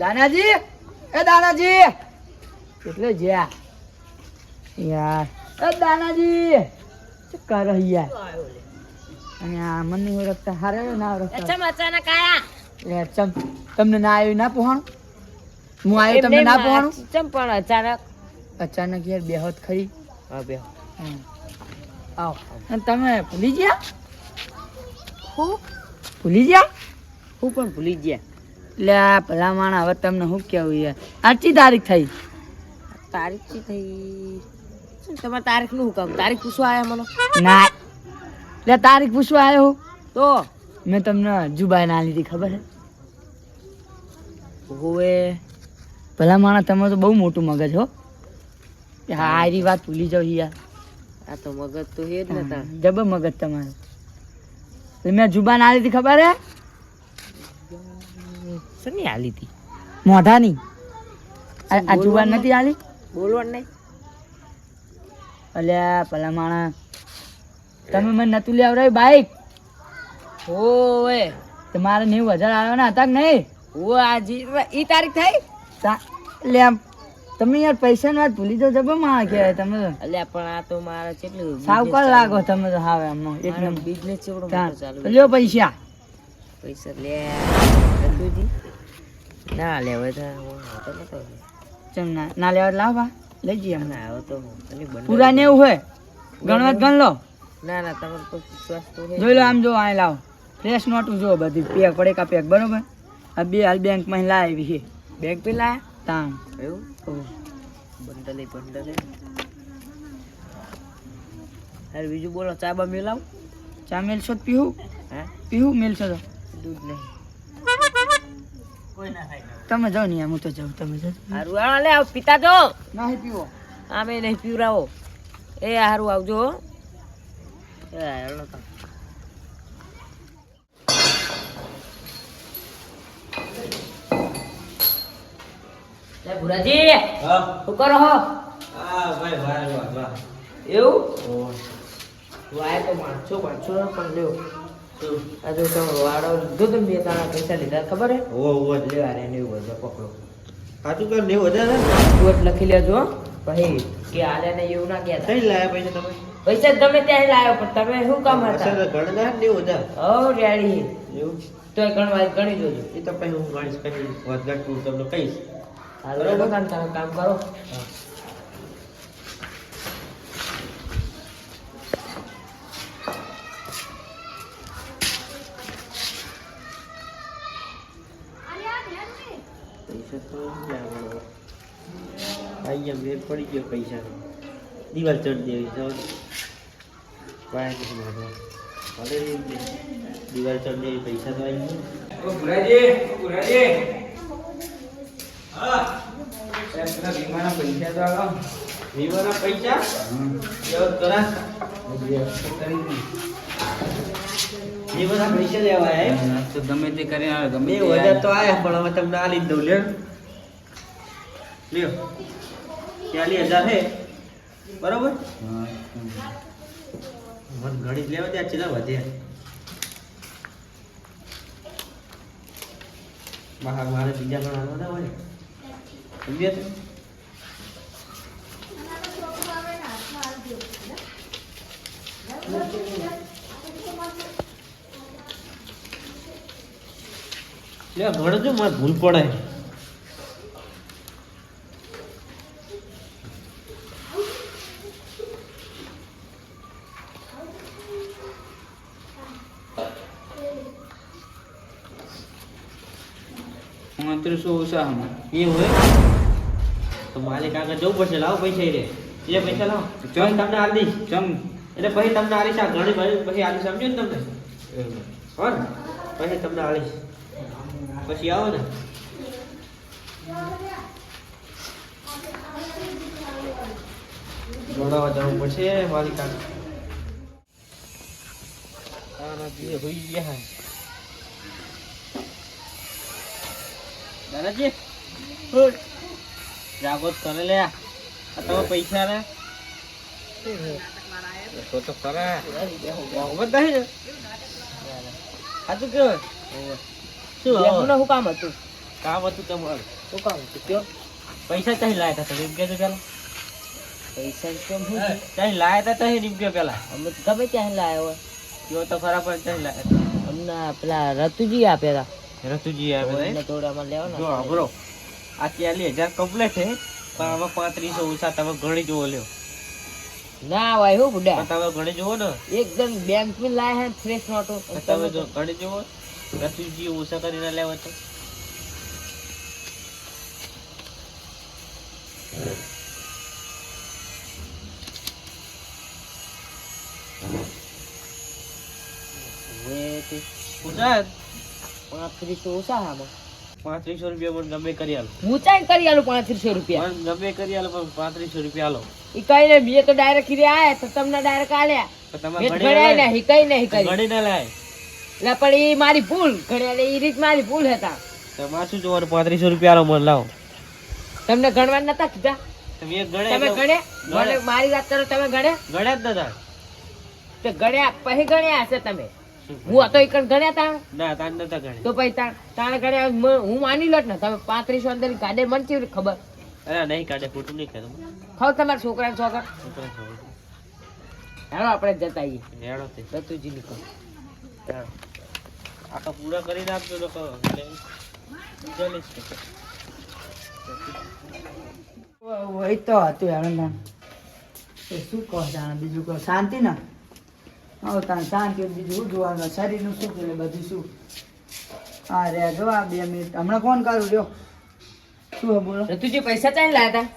દાનાજી? એ દાનાજી! એટલે જ્યાં. યાર. એ દાનાજી! શું કરો યાર અને આ મને નહીં ઓળખતા હારે ના ઓળખતા અચ્છા અચાનક આયા. યાર ચમ તમને ના આવ્યું ના પહોંચવાનું હું આવ્યો તમને ના પહોંચવાનું ચમ પણ અચાનક. અચાનક યાર બેહત ખરી. હા બે હમ. આવો. અને તમે ભૂલી ગયા? હું? ભૂલી ગયા? હું પણ ભૂલી ગયા. એટલે આ ભલા માણા હવે તમને શું કેવું યાર? આટલી તારીખ થઈ. તારીખ થઈ? તમારે તારીખનું કામ? તારીખ પૂછવા આવ્યા મને? ના. એટલે તારીખ પૂછવા આવ્યો તો? મેં તમને જુબાઈ ના લીધી ખબર હોવે ભલા માણા તમે તો બહુ મોટું મગજ હો. હા આરી વાત ભૂલી જાવ યાર. આ તો મગજ તો હે જ ને તાર જબર મગજ તમારું. મેં જુબાન ના લીધી ખબર હે શની આલી હતી મોઢાની? આ જુવાન નથી આલી? બોલવાનું નહીં. અલ્યા પેલા માણા. તમે મને નતું લઈ આવડાવ્યું બાઈક? હોવે. તમારે નેવું હજાર આવવાના હતા કે નહીં? ઓ આજી ઈ તારીખ થઈ? એટલે આમ તમે યાર પૈસા વાત ભૂલી જાવ જબરમાં કહેવાય તમે. અલ્યા પણ આ તો મારા કેટલું સાવકાર લાગો તમે તો હાવે એમ એક નંબર. બિઝનેસ ચેવડો ચાલુ. લ્યો પૈસા. પૈસા લે ના લે હવે તો હું આવતો નતો. ચમ ના ના લેવા લાવ બા. લઈ જઈએ અમે ના આવો તો પૂરા ને એવું હોય? ગણવા ગણ લો. ના ના તમારે તો વિશ્વાસ તો જોઈ લો આમ જો અહીં લાવો. ફ્રેશ નોટું જો બધી. પેક પડે કા પેક બરોબર? આ બે હાલ બેંકમાં લાવી છે. બેંક પે લાયા? તામ એવું? બંડલે બંડલે. અરે બીજું બોલો ચા બા મેલાવ? ચા મેલશો તો પીવું હે? પીવું મેલશો તો. દૂધ નહીં. તમે જાઓ ને હું તો જાઉં. તમે સારું હારું આ લે આવ પિતા જો. નહીં પીવો. આમે નહીં પીવરાવો એ હારું આવજો હો. એ હારું તો. લે ભુરાજી શું કરો હો? એવું? વાય તો પાંચસો પાંચસો પણ લ્યો. આ તો વાળો લીધો તો બે તાણા પૈસા લીધા ખબર હે? લેવા રે ને એવું બધું પકડો. સાચું કર નેવું હજાર હે? કોટ લખી લેજો હો. પછી કે આલે ને એવું ના કહેતા. કઈ લાયા પૈસા તમે? પૈસા તમે ત્યાં લાયો પણ તમે શું કામ હતા? ગણના નેવું હજાર હો રેડી. એવું? તો ગણવા ગણી જોજો. એ તો પછી હું ગણીશ કઈ વધઘટ હું તમને કહીશ. બરોબર? કામ તમે કામ કરો પૈસા તો લાવવાનો. અહીંયા મેળ પડી ગયો પૈસા દિવાલ ચડી દેવી તો વાયા નથી મારો. ભલે દિવાલ ચડી દેવી પૈસા તો આવી ગયા. વિવાના પૈસા એવો કરા વિવાના પૈસા લેવા આયા તો ગમે તે કરીને બે હજાર તો આયા પણ હવે તમને આ લીધું દઉં લ્યો લ્યો. ચાલીસ હજાર છે બરોબર? મને ઘણી જ લેવા ત્યાં ચેલા વધ્યા બહાર મારે બીજા પણ આવવાના હોય સમજ્યા તમે? લ્યો ગણજો મારે ભૂલ પડે પાંત્રીસો હમણાં એવું હોય. તો માલિક આગળ જવું પડશે. લાવો પૈસા એ રે. એ પૈસા લાવો. ચમ. તમને આલી દઈશ. ચમ. એટલે પછી તમને આલીશ. આ ઘણી ભાઈ પછી આલી સમજો ને તમને. હો ને પછી તમને આલીશ. પછી આવો ને. જોડાવા જવું પડશે માલિક આગળ. હોઈ ગયા દાદાજી જાગો કરે લે. આ તમે પૈસા રે તો તો નહીં ને સાચું કેવાય શું હવે? કામ હતું? કામ હતું તમારું. શું કામ હતું કયો? પૈસા ચાહી લાયા હતા તમે કહેજો પેલા. પૈસા કેમ ચાહી લાયા હતા એમ કહો પેલા. અમે ગમે ત્યાં લાવ્યા હોય. કયો તો ખરા પણ ચાહી લાયા અમને પેલા રતુજી આપ્યા હતા રતુજી આવે જો લેવાના આ ચાલીસ હજાર કમ્પ્લેટ છે પણ આમાં પાંત્રીસો ઓછા તમે ગણી જોવો લ્યો. ના ભાઈ હું બુડા. તમે ગણી જોવો ને. એકદમ બેંકમાં લાયા હે ફ્રેશ નોટો. તમે જો ગણી જુઓ રતુજી ઓછા કરીને લેવા તો હવે પાંત્રીસો ઓછા પાંત્રીસો રૂપિયા પણ ગમે કરી આલો. હું ચાઈ કરી આલો પાંત્રીસો રૂપિયા. પણ ગમે કરી આલો પણ પાંત્રીસો રૂપિયા આલો. ઈ કઈ ને બે તો ડાયરેક્ટ ખીરે આયા તો તમને ડાયરેક્ટ આલ્યા. તમે ના ના લાય. એટલે પણ ઈ મારી ભૂલ. ને ઈ રીત મારી ભૂલ હતા. તમારે શું જોવાનું? પાંત્રીસો રૂપિયા આલો મને લાવો. તમને ગણવા નતા કીધા? તમે ગણે તમે ગણે? ગણે. મારી વાત કરો તમે ગણે? ગણ્યા જ નતા. તે ગણ્યા પછી ગણ્યા હશે તમે. હું હતો એક ગણ્યા તાણ ના તાણ નતા ગણ્યા. તો પછી તાણ તાણ ગણ્યા હું માની લોટ ને તમે પાંત્રીસો અંદર ગાડે મને કેવી ખબર? અરે નહીં કાઢે ખોટું નહીં કહેતો. ખબર તમારા છોકરા? છોકરા છોકરા. આપણે જતા આવીએ. હેડો તે. દત્તુજી ની કહું આખા પૂરા કરીને આપજો તો કહો. એટલે તો હતું એ શું કહો જાણે બીજું કહો? શાંતિ ને? હવે તાણ શાંતિ બીજું શું જોવાનું? શરીરનું શું કરે બધું શું? હા રે જો આ બે મિનિટ. હમણાં ફોન કરું રહ્યો શું બોલો. તું જે પૈસા ચાલી લાવ્યા હતા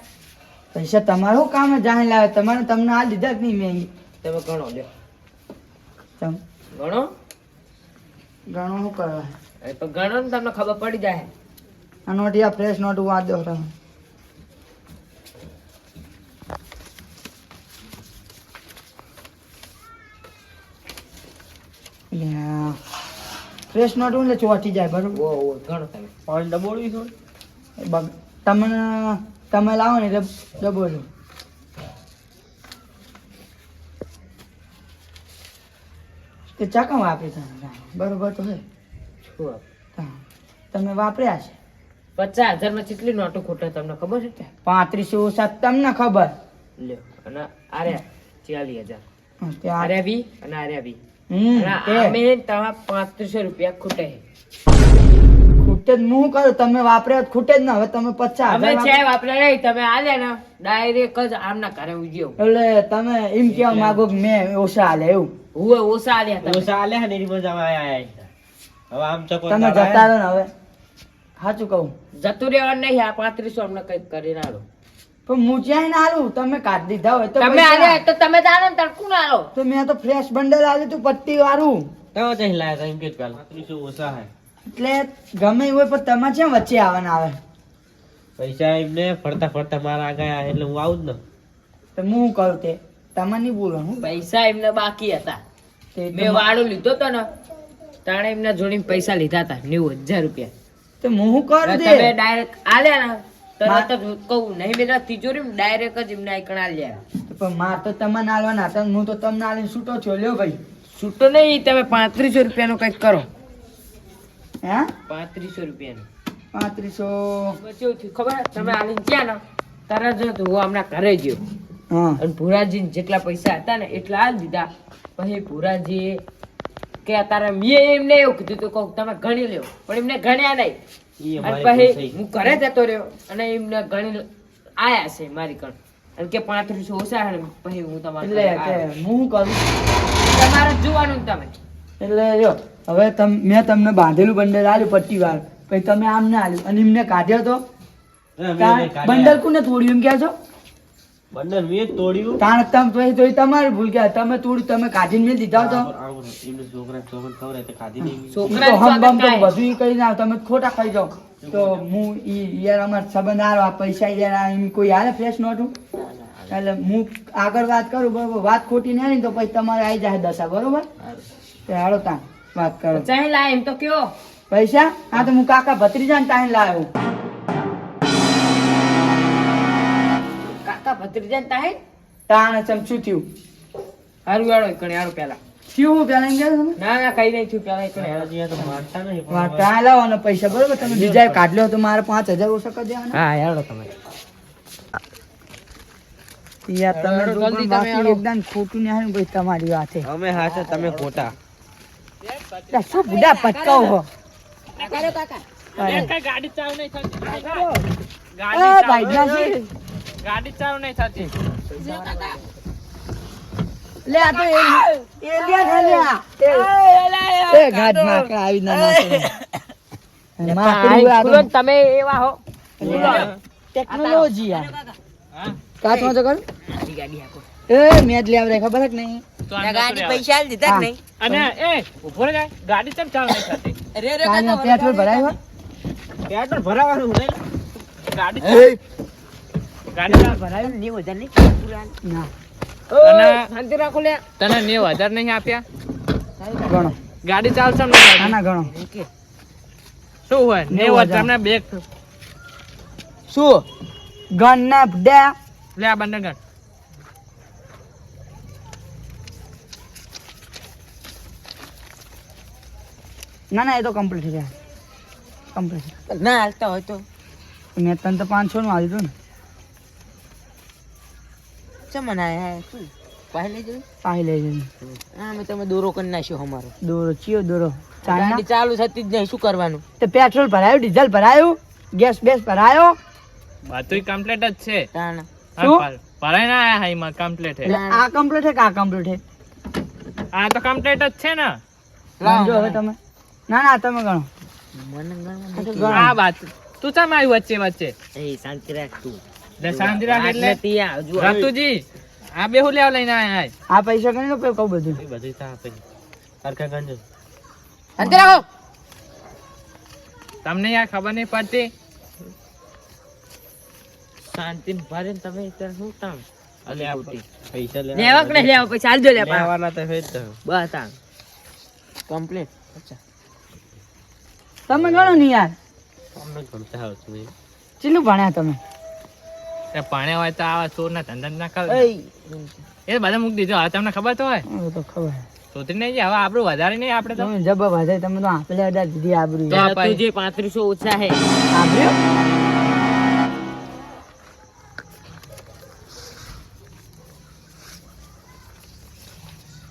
પૈસા તમારું કામ જાણી લાવે તમારે તમને આ લીધા જ નહીં મેં. તમે ગણો લ્યો. ચમ. ગણો? ગણો શું કરવા? ગણો ને તમને ખબર પડી જાય. આ નોટ આ ફ્રેશ નોટ વાંચ દો તમે ફ્રેશ નોટ એટલે ચોટી જાય બરોબર? ઓ ઓ ગણો તમે. પાણી ડબોળવી છો? બગ તમને તમે લાવો ને એટલે ડબોલો તે ચાકમ વાપરી તમે બરોબર તો હે. તમે વાપર્યા છે? પચાસ હજારમાં કેટલી નોટો ખોટે તમને ખબર છે પાંત્રીસો સાત તમને ખબર? લ્યો અને આર્યા ચાલીસ હજાર. હા, તે આ- આર્યા બી અને આર્યા તે. અમે તમારા પાંત્રીસો રૂપિયા ખૂટે. ખૂટે જ હું કરું? તમે વાપર્યા ખૂટે જ ના. હવે તમે પચાસ અમે છે વાપરે નહીં. તમે આલ્યા ને ડાયરેક્ટ જ આમના ઘરે ઉજ્યો. એટલે તમે એમ કેવા માંગો કે મેં ઓછા હાલે એવું? હું ઓછા આલ્યા ઓછા આલ્યા ને એની મજા આયા આયા. હવે આમ ચકો તમે જતા રહો ને હવે. સાચું કહું. જતું રહેવાનું નહીં આ પાંત્રીસો અમને કંઈક કરીને આલો પણ હું ક્યાંય ના આલું તમે કાઢ દીધા હોય તો તમે આલે તો તમે જાણો તડકું ના આલો? તો મેં તો ફ્રેશ બંડલ આલ્યું તું પટ્ટી વાળું. તમે ચાહી લાયા એમ કે પેલા શું ઓછા હે? એટલે ગમે હોય પણ તમે છે વચ્ચે આવવાના આવે. પૈસા એમને ફરતા ફરતા મારા આગળ એટલે હું આવું જ ને. તો હું કહું કરું તે તમે નહીં બોલવાનું પૈસા એમને બાકી હતા. મેં વાળું લીધો તો ને. તાણે એમના જોડીને પૈસા લીધા હતા નેવું હજાર રૂપિયા. તો હું કરું તમે ડાયરેક્ટ આલ્યા ને. તરત જ કહું નહીં બેટા તિજોરી ડાયરેક્ટ જ એમને આઈકણા આલ્યા પણ માર તો તમને આલવાના હતા હું તો તમને આલીને છૂટો છો લ્યો ભાઈ. છૂટો નહીં તમે પાંત્રીસો રૂપિયાનું કંઈક કરો. હે? પાંત્રીસો રૂપિયાનું. પાંત્રીસો. કેવું થયું ખબર? તમે આલીને ગયા ને તરત જ હું હમણાં ઘરે ગયો. અને ભુરાજી જેટલા પૈસા હતા ને એટલા આલી દીધા. પછી ભુરાજી કે તારા મેં એમને એવું કીધું તું કહું તમે ગણી લ્યો. પણ એમને ગણ્યા નહીં. પછી હું ઘરે જતો રહ્યો અને એમને ઘણી આયા છે મારી કણ. અને કે પાંત્રીસો ઓછા છે પછી હું તમારે એટલે. હું કરું? તમારે જોવાનું તમે. એટલે જો હવે તમ મેં તમને બાંધેલું બંડલ આલ્યું પટ્ટી વાર પછી તમે આમ ના આલ્યું. અને એમને કાઢ્યો તો. બંડલ કોને થોડ્યું એમ કહે છો? બંડલ મેં તોડ્યું. તાણ તમ તો એ તો તમારે ભૂલ ગયા તમે તોડી તમે કાઢીને મેં દીધા તો. છોકરા છોકરા ખબર તો ખાધી નહીં છોકરા તો હમ બમ તો બધું ઈ કરી તમે ખોટા ખાઈ જાવ તો હું ઈ યાર અમાર સંબંધ હારો પૈસા યાર એમ કોઈ હાલે ફ્રેશ નોટું એટલે હું આગળ વાત કરું બરોબર. વાત ખોટી નહીં તો પછી તમારે આવી જાય દશા બરોબર? તે હાલો તા વાત કરો. ચાહે લાય એમ તો કયો. પૈસા? હા તો હું કાકા ભત્રીજાને ટાઈમ લાવ્યો કાકા ભત્રીજા તાહે તાણ ચમ શું થયું? હારું વાળો કણે હારું પેલા. શું પેલા એમ તમે ના? ના કઈ નહીં થયું પેલા કણે હારા. જીયા તો મારતા નહીં પણ વાત લાવો ને પૈસા બરોબર? તમે બીજા કાઢ લ્યો તો મારે પાંચ હજાર ઓછા કરી દેવાના. હા હેડો તમે. યાર તમે જલ્દી તમે એકદમ ખોટું નહીં ભાઈ તમારી વાતે. અમે હાચા તમે ખોટા. શું બુડા પટકાવો હો? અરે. ગાડી ચાલુ નહીં થતી. એ ભાઈના છે. ગાડી ચાલુ નહીં થતી. લે આ તો એલિયા. છે લ્યા એ- ગાઢ માકડા આવી ના નાખે. માકડું આ તો. તમે એવા હો. ટેકનોલોજી આ. કા તો જગન ગાડી હાકો એ મેચ લે આવડે ખબર જ નહીં. ગાડી પૈસા આલી દીધા કે નહીં અને એ ઊભો રે ગાડી ચમ ચાલુ નહીં થતી? અરે રે પેટ્રોલ ભરાય પેટ્રોલ ભરાવાનું ગાડી ગાડી ચાલુ ભરાયું નેવું હજાર નહીં ના. અને શાંતિ રાખો લે. તને નેવ હજાર નહીં આપ્યા? ગણો. ગાડી ચાલશે ને ગાડી? ગણો. શું હોય? નેવ હજાર. ને બે. શું? ગણ ના ડે લે આ બંને ગણ. ના ના એ તો કમ્પ્લીટ છે. કમ્પ્લીટ ના હાલતા હોય તો. મેં તને તો પાંચસો નું આવી ને. ચમન આયા શું? પહેલે જોયું પાહી લઈ જઈને હા મેં તમે દોરો કરી નાખ્યો અમારો. દોરો ચિયો દોરો? ગાડી ચાલુ થતી જ નહીં શું કરવાનું? તે પેટ્રોલ ભરાયું ડીઝલ ભરાયું ગેસ બેસ ભરાયો? બધું કમ્પ્લીટ જ છે. તાણ. શું? ભરાઈ ના આયા એમાં કમ્પ્લીટ છે આ કમ્પ્લીટ છે કે આ કમ્પ્લીટ છે આ તો કમ્પ્લીટ જ છે ને. ગણજો હવે તમે. ના ના તમે ગણો. મને આ ગણો. આ વાત તું ચમ આવ્યું વચ્ચે વચ્ચે? એ શાંતિ રાખ તું. શાંતિ રાખ એટલે. આટલે રતુજી આ બેહુ લેવા લઈને આયા આ પૈસા ગણી લો કહું બધું. બધું તો આપે સરખા ગણજો. શાંતિ રાખો. તમને યાર ખબર નહીં પડતી? શાંતિ ભરે તમે શું કામ? પૈસા લેવા કે લેવા? પૈસા આલજો લે લેવાના તો છે તો. બસ આ. કમ્પ્લીટ અચ્છા. તમે ગણો ને યાર. આવતું નહીં. ભણ્યા તમે? પાણી હોય તો આવા ચોર ના ધંધા ના કરે એ બધા મૂકી દીધો. હવે તમને ખબર તો હોય. તો ખબર. સોતરી નહીં જાય. હવે આપણું વધારે નહીં આપણે તો. તમે જબર વધારે તમે તો આપેલે અઢાર દીધી આબરું તો જે પાંત્રીસો ઓછા હે આબરું?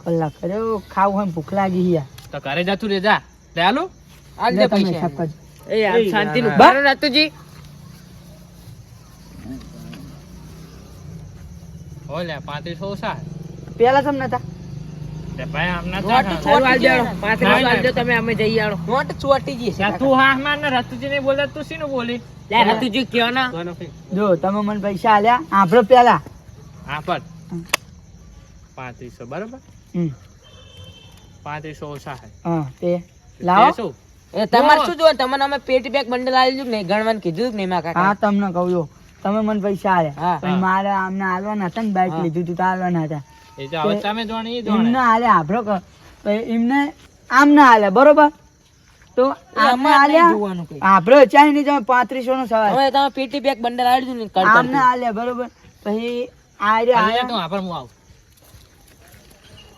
કલાક કર્યો. ખાવું હોય ભૂખ લાગી યાર. તો ઘરે જતું રે જા લે આલું દે પૈસા. એ શાંતિ નું. ભરો રતુજી હો લે પાંત્રીસો ઓછા પેલા તમને હતા. પાંત્રીસો ના, ના. તમે અમે જઈ આવો. નોટ ચોટી જશે ત્યાં તું હા માર ને રતુજી નહીં બોલતા તું શીનું બોલી. લે રતુજી કયો ના? જો તમે મને પૈસા આલ્યા. આંભળો પેલા. હા પર હમ. પાંત્રીસો બરોબર? હમ. પાંત્રીસો ઓછા હે હા તે. તે લાવો. તમારે શું જો તમને અમે પેટી બેગ બંડલ આલ્યું કે નહીં ગણવાનું કીધું કે નહીં કાકા હા તમને કહું તમે મને પૈસા આલ્યા. મારે આમને હાલવાના હતા ને બાઇક. લીધું તું તો આલવાના હતા. એ તો હવે તે- તમે જોણે એ એમને હાલે આભરો કર એમને આમ ના હાલે બરોબર? તો આમને અમારે આલ્યા આભરો ચાઈ નહીં તમે પાંત્રીસો નો સવાલ. હવે તમે પેટી બેગ બંડલ આલ્યું ને કરતા આમને હાલે બરોબર? પછી આ રે અરે તું આયા. તો આભર હું આવું.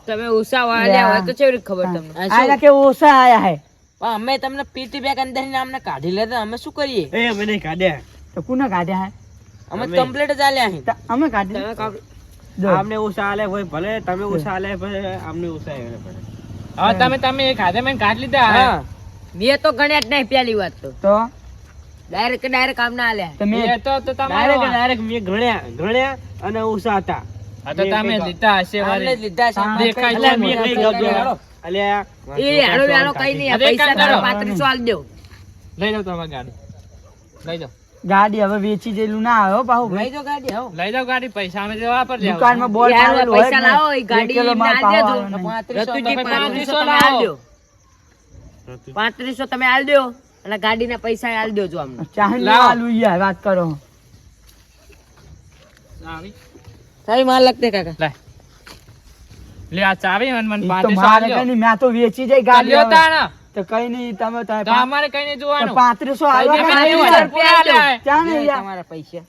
તમે ઓસા વાળ્યા હોય તો કેવી ખબર તમને? આયા કે ઓસા આયા હે. અમે તમને પીટી બેગ અંદરની અમને કાઢી લેતા અમે શું કરીએ? એ અમે નહીં કાઢ્યા. તો કોને કાઢ્યા હે? અમે કમ્પ્લીટ જ આલ્યા અહીં અમે કાઢી આમને ઓછા આલે હોય ભલે તમે ઓછા આલે ભલે આમને ઓછા આવે પડે હવે તમે તમે એક હાથે મેં કાઢ લીધા હા. મેં તો ગણ્યા જ નહીં પેલી વાત તો. તો? ડાયરેક્ટ ડાયરેક્ટ કામ ના આલે તમે તો તો તમારો ડાયરેક્ટ ડાયરેક્ટ મેં ગણ્યા ગણ્યા અને ઓછા હતા. હા તો તમે લીધા હશે આમને લીધા છે દેખાય છે મેં કઈ ગપ્યો અલ્યા એ હાડો હાડો કઈ નહીં પૈસા કામ કરો. તારા પાંત્રીસો આલ દેવ લઈ જાઓ તમારી ગાડી. લઈ જાઓ. ગાડી હવે વેચી જેલું ના આવે પાહુ લઈ જાવ ગાડી આવો લઈ જાવ ગાડી પૈસા અમે જે પર. દુકાનમાં બોર્ડ યાર, મારેલું પૈસા લાવો, એ ગાડી ના દેજો. આવે નહીં. રતુજી તમે પાંત્રીસો પાંત્રીસો તમે આલ લાવો. દો પાંત્રીસો તમે આલ દો અને ગાડીના પૈસા આલ દેજો અમને ચાહી લાવો. આલુ યાર વાત કરો આવી. સારી માલ લખતે કાકા લે લે આ ચાવી મન મન ઈ તો મારે આલ્યો. કઈ નહીં, મેં તો વેચી જાય તો ગાડી લ્યો. તાણ. તો કઈ નહીં તમે અમારે કઈ નહીં જોવાનું. પાંત્રીસો હે. તમારા પૈસા.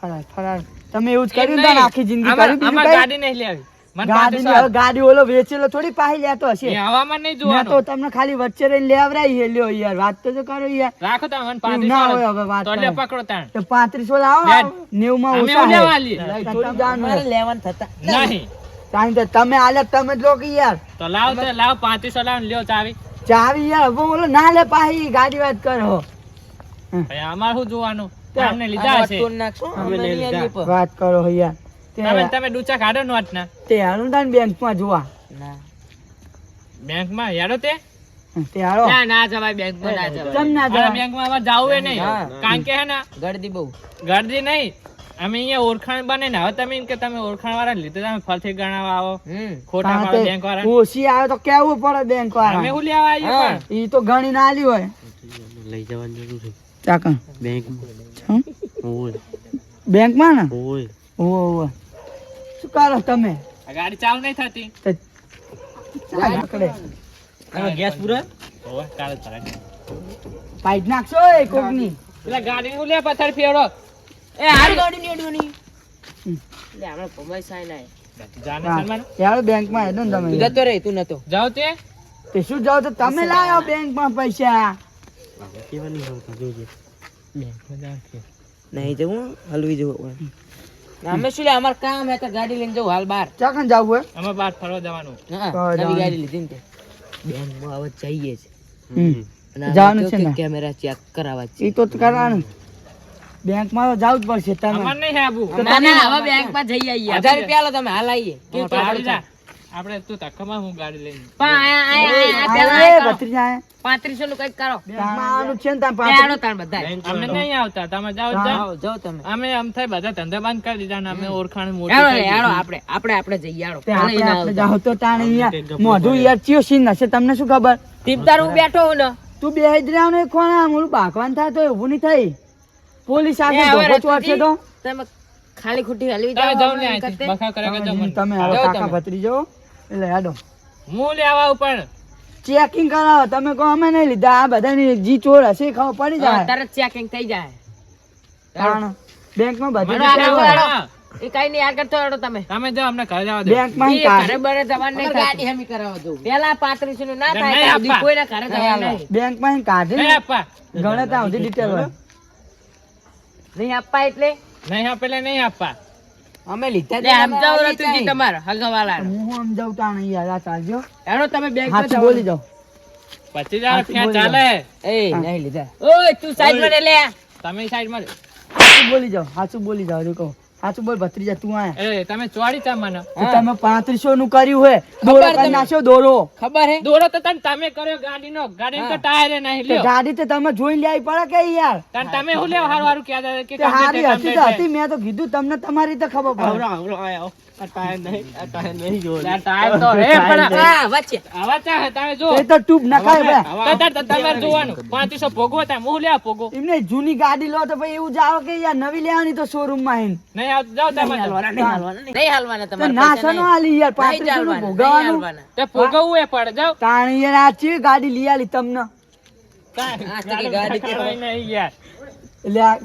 ફરાર ફરાર. તમે એવું જ કર્યું ને આખી જિંદગી કરી કર્યું બીજું ગાડી નહીં લેવી. ગાડી ગાડી ઓલો વેચેલો થોડી પાહી લેતો હશે. હવામાન નહીં જોવાનું તો તમને ખાલી વચ્ચે રહીને લેવરાઈ હે લ્યો યાર વાત તો કરો યાર. રાખો તમે મને એવું પાંત્રીસો ના હોય હવે વાત તો લે. પકડો તાણ. તો પાંત્રીસો લાવો બેન, નેવું માં ઓછા લઈ થોડી. લેવાનું થતા. નહીં. કારણ કે તમે આલે તમે જ લો યાર. તો લાવ તો લાવ પાંત્રીસો લાવ લ્યો ચાવી. ચાવી યાર હવે બોલો ના લે પાહી ગાડી વાત કરો. ભાઈ અમારે શું જોવાનું? તમને લીધા છે. વાત કરો યાર. તમે તમે ડૂચા કાઢો ના તે હાલું તાન બેંકમાં જોવા. ના. બેંકમાં? યાડો તે. તે હાલો. ના ના જવાય બેંકમાં ના જવાય. તમ ના જવાય? બેંકમાં અમારે જાવું એ નહીં. કારણ કે હે ને ગળદી બહુ. ગરદી નહીં. અમે અહીંયા ઓળખાણ બને ને. હવે તમે એમ કે તમે ઓળખાણ વાળા લીધે તમે ફરથી ગણાવા આવો. ખોટા પાડો બેંક વાળા ઓછી આવે તો કેવું પડે બેંક અમે વાળા શું લેવા આવીએ હા. પણ? ઈ તો ગણી ના આલી હોય. લઈ જવાની જરૂર છે. ચાકા બેંકમાં. હમ? ઓય. બેંકમાં ને? ઓય. ઓવો ઓવો શું કરો તમે? ગાડી ચાલુ નહીં થતી. પકડે. ગેસ પૂરો? ઓય કાલે ચાલે પાઇપ નાખશો એ કોકની? પેલા ગાડી ઉલ્યા લે પથ્થર ફેરો એ હાલ. ગાડી ની અડવાની. લે આપણે પમાઈ સાઈ ના જાને હા. સન્માન. યાર બેંકમાં હેડો ને તમે? જતો રહે તું નતો. જાઓ તે. તે શું જાવ તો તમે લાવો બેંકમાં પૈસા. કેવા નહીં આવતા જોજે બેંકમાં જાઓ કે. નહીં જવું હલવી જવું અમે શું લે અમાર કામ હે તો ગાડી લઈને જવું હાલ બાર. ચાકણ જાવું હોય? અમે બહાર ફરવા જવાનું. હા તો નવી ગાડી લીધી ને તે. બેંકમાં હવે જઈએ છે હમ. અને હવે જવાનું છે ને? કેમેરા ચેક કરાવવા છે. ઈ તો બેંકમાં તો જવું જ પડશે તમે અમારે નહીં આબુ ના હવે બેંકમાં જઈ આવીએ હજાર રૂપિયા લો તમે હાલ આવીએ કે જા. આપણે તું ધક્કામાં હું ગાડી લઈને પાંત્રીસો નું કંઈક કરો બેંકમાં આવવાનું છે ને તાર બે તાણ બધા અમે નહીં આવતા તમે જાઓ જાઓ. જાઓ તમે અમે આમ થાય બધા ધંધા બંધ કરી દીધા ને અમે ઓળખાણ મોટી આપડે આપડે. આપણે આપણે આપણે જઈએ હેડો આપણે ઈ ના આપણે આવતા. જાઓ તો તાણ અહીંયા મોઢું યાર ચિયો સીન હશે તમને શું ખબર ટીપદાર હું બેઠો હું ને તું બે રહ્યો ને કોણ આમ ઓલું ભાગવાન થાય તો એવું નહીં થઈ પોલીસ આગળ ધોકો ચોટશે તો? તમે ખાલી ખોટી હલવી તમે ને અહીંથી. કરતે. બખા કરે કે તમે આવો કાકા તમે. ભત્રીજો. એટલે હેડો. હું લેવા ઉપર. ચેકિંગ કરાવો. તમે કહો અમે નહીં લીધા. આ બધાની જી ચોર હશે ખાવ પડી જાય. તરત ચેકિંગ થઈ જાય. કારણ બેંકમાં બધી. એ કઈ નહીં આગળ તો હેડો તમે. તમે જો અમને ઘરે જવા દો. બેંકમાં ઘરે બરે જવાનું નહીં થતું. પેલા પાંત્રીસો નું ના થાય કોઈ. કોઈના ઘરે જવાનું નહીં. બેંકમાં કાઢી નહીં આપવા. ગણે સુધી ડિટેલ હોય. નહીં આપવા એટલે? નહીં આપેલા નહીં આપવા. અમે લીધા લે સમજાવો રતુજી તમારે હગવાલા હું હું સમજાવું તાણ યાર આ ચાલજો. એનો તમે બેંક હાચું બોલી જાવ પછી હજાર ક્યાં ચાલે? એ નહીં લીધા. ઓય તું સાઈડમાં લે. તમે સાઈડમાં બોલી જાઓ હાચું બોલી જાઓ જો કહો. હાચું બોલ ભત્રીજા તું આયા. એ તમે ચોરી ચા મને. તમે પાંત્રીસો નું કર્યું હોય દોરો કરી તમે. નાખ્યો દોરો. ખબર હે? તો તને તમે કર્યો ગાડીનો. ગાડી તો ટાયર નહીં લ્યો. ગાડી તો તમે જોઈ લેવી પડે કે યાર? તને તમે લેવા હારું હારું કહેતા કે હારી હતી તો હતી મેં તો કીધું તમને તમારી તો ખબર પડે. આય એમને જૂની ગાડી લો તો એવું જાવ કે યાર નવી લેવાની તો શોરૂમમાં ગાડી લઈ આલી તમને? ગાડી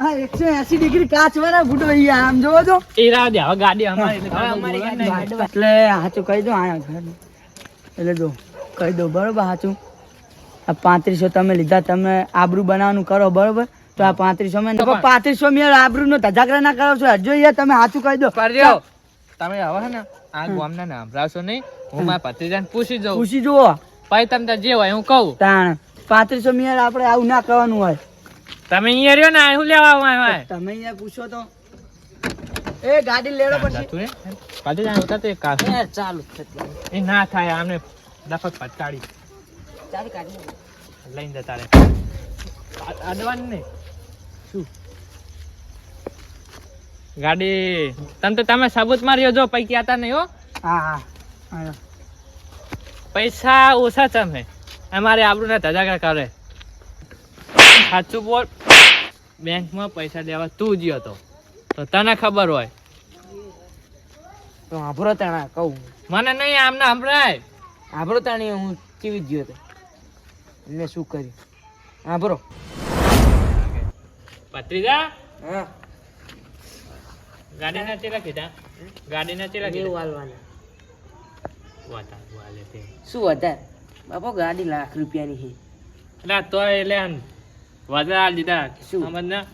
હા એકસો એસી ડિગ્રી કાચ વાળા યાર આમ જોવો તો. એ રાહ દે હવે ગાડી અમારી એટલે હવે તમે અમારી બોલો નહીં. ગાડી એટલે સાચું કહી દો આયા એટલે જો કહી દો બરોબર સાચું. આ પાંત્રીસો તમે લીધા તમે આબરૂ બનાવવાનું કરો બરોબર? તો આ પાંત્રીસો મેં પાંત્રીસો માં આબરૂ નો ધજાગરા ના કરો છો હજુ યાર તમે સાચું કહી દો. તમે હવે હે ને આ ગામના નામ રાવશો નહીં હું મારા ભત્રીજાને પૂછી જાઉં. પૂછી જુઓ. પછી તમને જે હોય હું કહું. તાણ પાંત્રીસો મિયર આપણે આવું ના કરવાનું હોય. તમે અહીંયા રહ્યો ને હું લેવા આવું તમે અહીંયા પૂછો તો. એ ગાડી લેડો પછી. પાછો જાય ભત્રીજાને ઉતારતો કાસ એ ચાલુ એ ના થાય આમને દફક પટકાડી ચાલ કાઢી. લઈને જતા રે અડવાન નહીં. શું? ગાડી તમ તો તમે સબૂત માર્યો જો પૈકી આતા નહીં હો. હા હા. હા. પૈસા ઓછા તમે અમારે આબરૂ ને ધજાગરા કરે. સાચું બોલ. બેંકમાં પૈસા દેવા તું જ હતો. તો તને ખબર હોય. તો આભરો તાણા કહું. મને નહીં આમને સંભળાય આભરો તાણી હું કેવી ગયો હતો. મેં શું કર્યું? આભરો ભત્રીજા? હા. ગાડીના ચેલા કીધા ગાડીના ચેલા કીધા વાલવાના વાતા વાલે તે શું વધારે? બાપો ગાડી લાખ રૂપિયાની છે. એટલે તો એટલે વધારે હાલ દીધા. શું? સમજ ના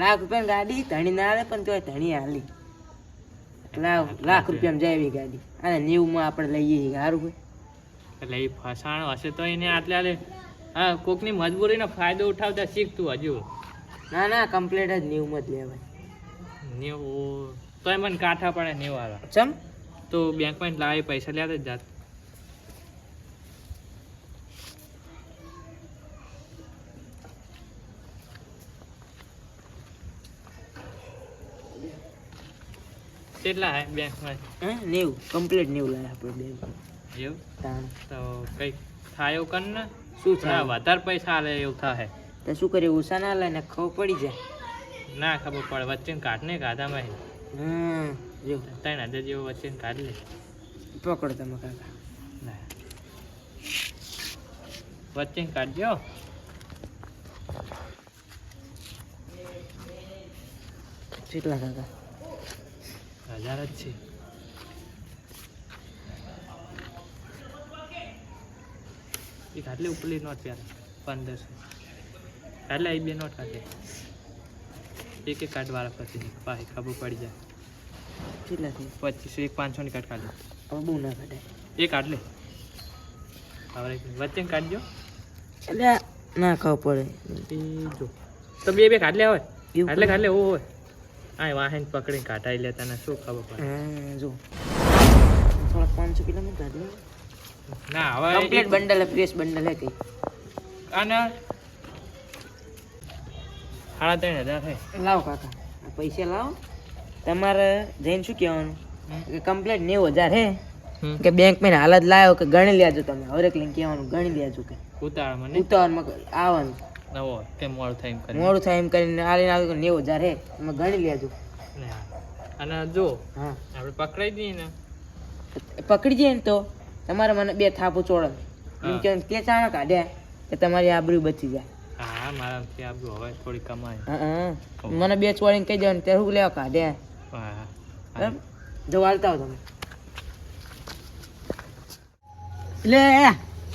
લાખ રૂપિયા ગાડી ધણી ના આવે પણ તોય ધણી હાલી. લાખ લાખ રૂપિયામાં જાય એવી ગાડી. અને નેવુંમાં આપણે લઈએ સારું હોય એટલે એ ફસાણ હશે તો એને આટલે આટલે હા કોકની મજબૂરીનો ફાયદો ઉઠાવતા શીખતું હજુ. ના ના કમ્પ્લેટ જ નેવુંમાં જ લેવાય. નેવું તોય મને કાંઠા પડે નેવું આવે ચમ? તો બેંકમાં લાવી પૈસા લેતા જ જાત. કેટલા હે? બેંકમાં હે? નેવું. કમ્પ્લીટ નેવું લાયા આપણે બેંક એવું? તાણ. તો કંઈક થાય કર ને? શું થાય? વધારે પૈસા આલે એવું થાય તો શું કરીએ? ઉષા ના લે ને ખબર પડી જાય. ના ખબર પડે. વચ્ચે કાઢ ને ગાધામાં હમ જો. ત્રણ હજાર જેવો વચ્ચે કાઢ લે. પકડો તમે કાકા. ના. વચ્ચે કાઢજો. કેટલા કાકા? હજાર જ છે. એ આટલી ઉપલી નોટ પ્યારે પંદરસો. એટલે એ બે નોટ કાઢે. એક એક કાર્ડ વાળા પછી પાસે ખબર પડી જાય. કેટલા થઈ પચીસો એક પાંચસો ની કાર્ડ કાઢ. હવે બહુ ના કાઢે. એ કાઢ લે હવે એક વચ્ચે કાઢજો. એટલે ના ખબર પડે. જો. તો બે બે કાઢ લે હોય. એવું કાઢ લે કાઢ લે ઓ હોય. આ વાહન પકડીને કાઢાઈ લેતા તને શું ખબર પડે? જો. થોડા પાંચસો કિલોમીટર ના હવે કમ્પ્લીટ બંડલ પ્રેસ બંડલ હે કઈ અને સાડા ત્રણ હજાર થાય લાવો કાકા પૈસા લાવો. તમારે જઈને શું કહેવાનું? કે કમ્પ્લીટ નેવું હજાર હે. કે બેંકમાં હાલત જ લાવ્યો કે ગણી લેજો તમે. હરેક લઈને કહેવાનું ગણી લેજો કે. ઉતાવળ મને ઉતાવળમાં આવવાનું. નવો કે મોડું થાય એમ કરીને? મોડું થાય એમ કરીને આવ્યું કે નેવું હજાર હે. તમે ગણી લેજો. અને જો હા. આપણે પકડાઈ દઈએ ને. પકડી જઈએ ને તો તમારે મને બે થાપો ચોળો એમ કે તે ચાણા કાઢ્યા કે તમારી આબરૂ બચી જાય. હા મારાથી આબરૂ હવે થોડી કમાય. હા મને બે ચોળીને કહી દેવાનું ત્યારે હું લેવા કાઢ્યા હા. જો હાલતા હો તમે. એટલે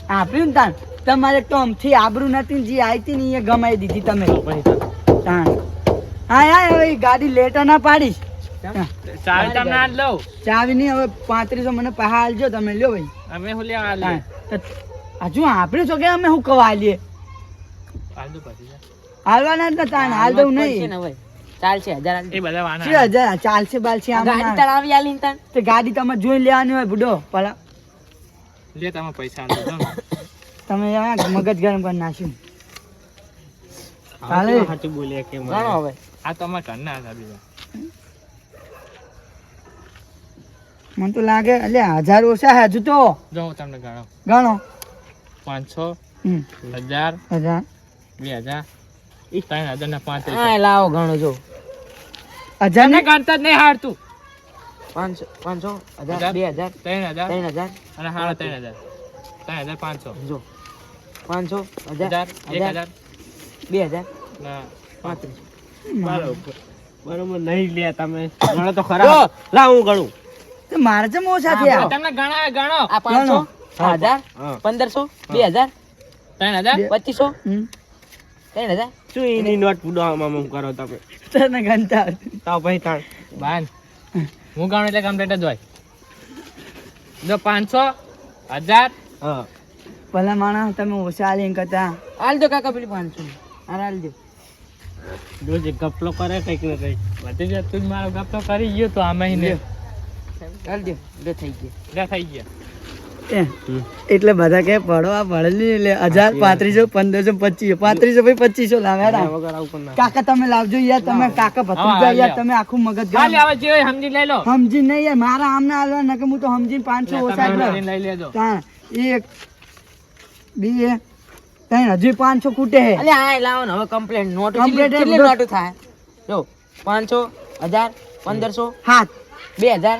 આપ્યું ને તાણ. તમારે તો આમથી આબરૂ નથી જે આવી હતી ને એ ગમાઈ દીધી તમે. તાણ. હા હા હવે ગાડી લેટર ના પાડીશ. હા. ચાવી નહીં હવે પાંત્રીસો મને પહા આલજો તમે લ્યો ભાઈ. અમે હું લેવા હજુ આપણે છો કે અમે શું કવા આલીએ. હાલવાના જ. ને તાન હાલ દઉં નહીં. ચાલશે હજાર ચાલશે બાલશે ગાડી તમે જોઈ લેવાની હોય બુડો પલા. લે તમે પૈસા તમે આ મગજ ગરમ કરી નાખ્યું. હાલે હાચું બોલે કે મારો હવે. આ તો અમારા ઘરના હતા બીજા. મને તો લાગે એટલે હજાર ઓછા હજુ તો. જો તમને ગણો. ગણો. પાંચસો હજાર હજાર. બે હજાર. એ ત્રણ હજાર. ને પાંચ લાવો ગણો જો. હજાર ને ગણતા જ નહીં હારતું. પાંચસો પાંચસો હજાર. બે હજાર ત્રણ હજાર? ત્રણ હજાર? અને સાડા ત્રણ હજાર. ત્રણ હજાર પાંચસો. જો. પાંચસો હજાર હજાર બે હજાર. પાંત્રીસ. બરોબર બરોબર નહીં લે તમે. ગણો તો ખરા. લાવ હું ગણું. મારે ચમ ઓછા થયા. તમને ગણો ગણો. આ પાંચસો હજાર પંદરસો બે હજાર ત્રણ હજાર? પચીસો ત્રણ હજાર. શું એની નોટ મમ કરો તમે? તને ગણતા. તાવ ભાઈ તાણ. બાન. હું ગણું એટલે કમ્પ્લીટ જ હોય. જો પાંચસો હજાર. હા. ભલા માણસ તમે ઓછા આલી કરતા. હાલ દો કાકા પેલી પાંચસો. હાલ હાલ દો. રોજ ગપલો કરે કંઈક ને કંઈક. બધી જ તું જ મારો ગપલો કરી ગયો તો આ મહિને હાલ દો બે થઈ ગયા. થઈ ગયા. એટલે બધા કે પડો આ પડેલી એટલે હજાર પાંત્રીસો પંદરસો પચીસો પાંત્રીસો ભાઈ પચીસો લાવ્યા કાકા તમે લાવજો યાર તમે કાકા ભત્રીજા યાર તમે આખું મગજ સમજી લઈ લો. સમજી નહીં યાર મારા આમ ના હાલવા નકે હું તો સમજીને પાંચસો ઓછા લઈ લેજો. એક બે ત્રણ હજુ પાંચસો ખૂટે હે. અલે હા લાવો ને હવે કમ્પ્લેટ નોટ કેટલી નોટ થાય. જો પાંચસો હજાર પંદરસો હાથ. બે હજાર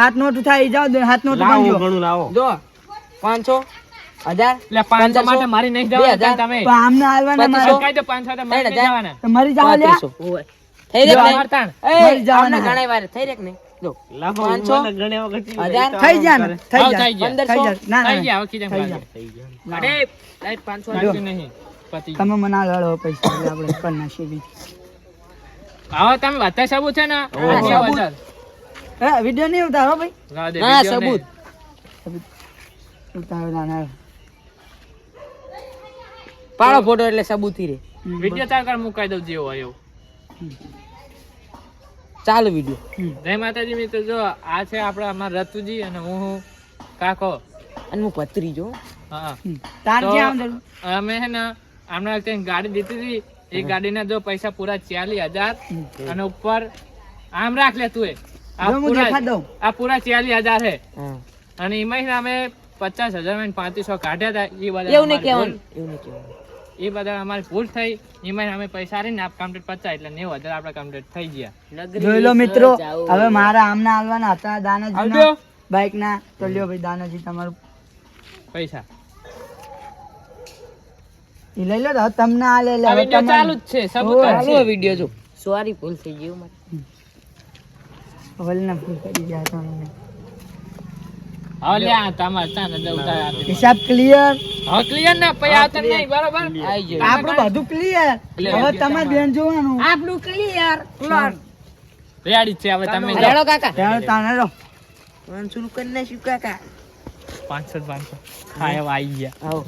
હાથ નોટ થાય જાઓ હાથ નોટ લાવો ઘણું લાવો. જો પાંચસો હજાર એટલે પાંચસો માટે મારી નહીં જવાના તમે. આમને હાલવાના મારે. કાંઈ તો પાંચસો તો મારે ત્રણ નહીં હજાર. જવાના. તો મરી જાઓ થઈ રે મારતાણ. એ, જવાના આમને વાર થઈ રે કે જો પાંચસો? મને ગણ્યા વગર ચીલી હજાર? થઈ જાય ને થઈ જાય થઈ ગયા. થઈ જાય ના થઈ ના. ગયા હવે કીધું થઈ ભાગે. અરે પાંચસો નહીં. તમે મને લડો પૈસા એટલે આપણે કરી નાખીએ. તમે બધા સાબુ છે ને? હા, વીડિયો નહીં ઉતારો ભાઈ. ના સબૂત. ઉતારો ના ના પાડો ફોટો એટલે સબૂતી રે. વિડિયો ચાલ કર મુકાઈ દઉં જેવો હોય એવું. ચાલુ વિડિયો જય માતાજી મિત્રો જો આ છે આપણા અમાર રતુજી અને હું હું કાકો. અને હું પત્રી જો. હા. તાર આમ અમે હે ને હમણાં વખતે ગાડી દીધી હતી. એ ગાડીના જો પૈસા પૂરા ચાલી હજાર અને ઉપર આમ રાખ લે તું એ. આ પૂરા ચાલીસ હજાર અને એમાં અમે પચાસ હજારમાં પાંત્રીસો કાઢ્યા હતા એ બધા એવું નહીં કહેવાનું. એવું નહીં કહેવાનું. ભૂલ- એ બધા અમારી ભૂલ થઈ. એમાં અમે પૈસા રહીને આપ કમ્પ્લીટ પચાસ એટલે નેવું હજાર આપણે કમ્પ્લીટ થઈ ગયા. જોઈ લો મિત્રો. હવે મારા આમના હાલવાના હતા દાનાજી ના તો લ્યો ભાઈ દાનાજી તમારું. પૈસા. એ લઈ લો તમને આ લઈ લે. ચાલુ જ છે. ચાલુ. જો. સોરી ભૂલ થઈ ગયું મારે. વલના ફૂલ કરી ગયા તમને હવે લે આ તમારે ચાને દઉં તારે હિસાબ ક્લિયર ને આવતા નહીં બરોબર? આઈ ગયો. આપણું બધું ક્લિયર. હવે તમારે બેન જોવાનું. આપણું ક્લિયર રેડી છે હવે તમે. રેડો કાકા. ત્યારે તાને રહો પાંચસો નું નાખ્યું કાકા. પાંચસો પાંચસો. હા આવી ગયા. આવો.